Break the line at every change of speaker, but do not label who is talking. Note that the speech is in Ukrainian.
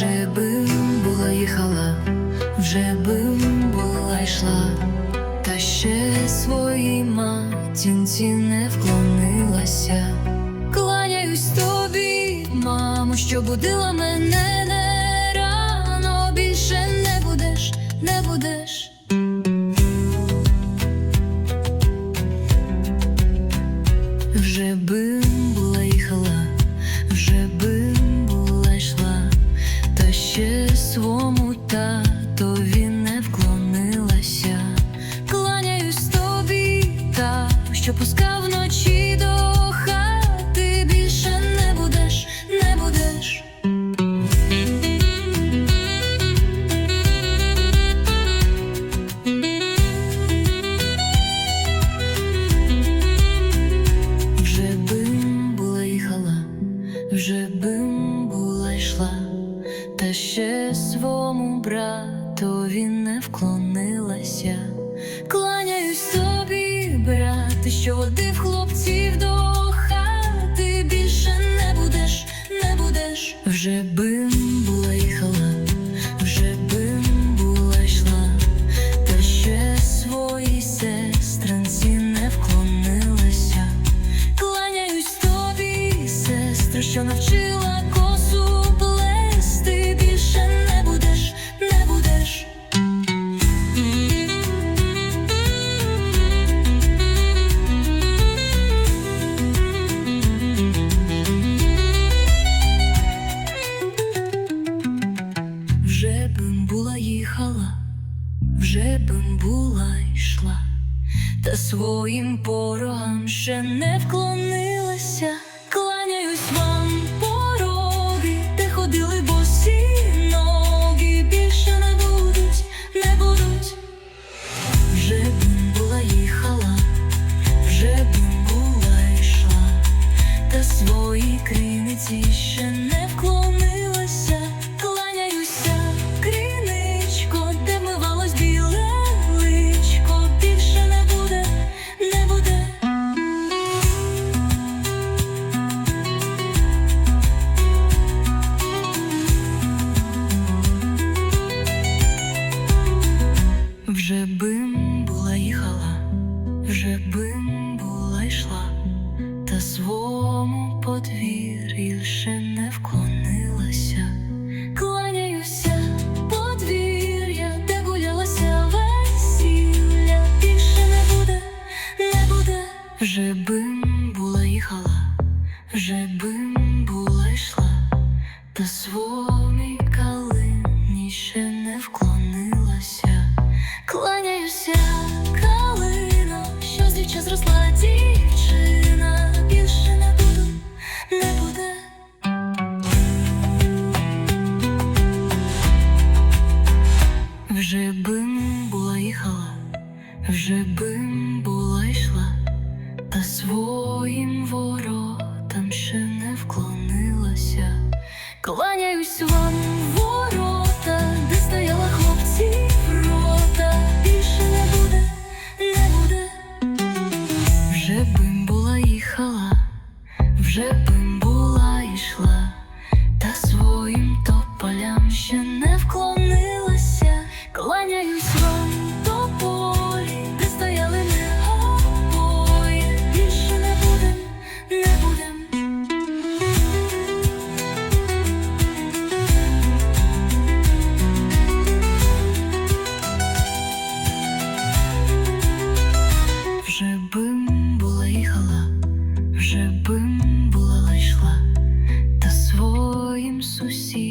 Вже би була їхала, вже би була йшла, та ще своїй матінці не вклонилася. Кланяюсь тобі, мамо, що будила мене не рано більше не будеш, не будеш. Та що брате, ти в хлопців до хати, більше не будеш, не будеш. Вже би була їхала, вже бим була йшла, та ще своїй сестринці не вклонилася. Кланяюсь тобі, сестро, що навчила своїм порогам ще не вклонилася. Кланяюсь вам пороги, де ходили босі ноги, більше не будуть, не будуть. Вже бим була їхала, вже бим була йшла, та свої криниці ще не вклонилася. Свому подвір'ю ще не вклонилася. Кланяюся, подвір'я, де гулялася весілля, більше не буде, не буде. Вже бим була їхала, вже бим була йшла, та свомій дівчина, більше не буду, не буде. Вже бим була їхала, вже бим була йшла, та своїм воротам ще не вклонилася. не вклонилася, кланяюсь вам до полі, де стояли ми більше не будем, не будем. Вже бим була їхала, вже бим була лишла та своїм сусідом.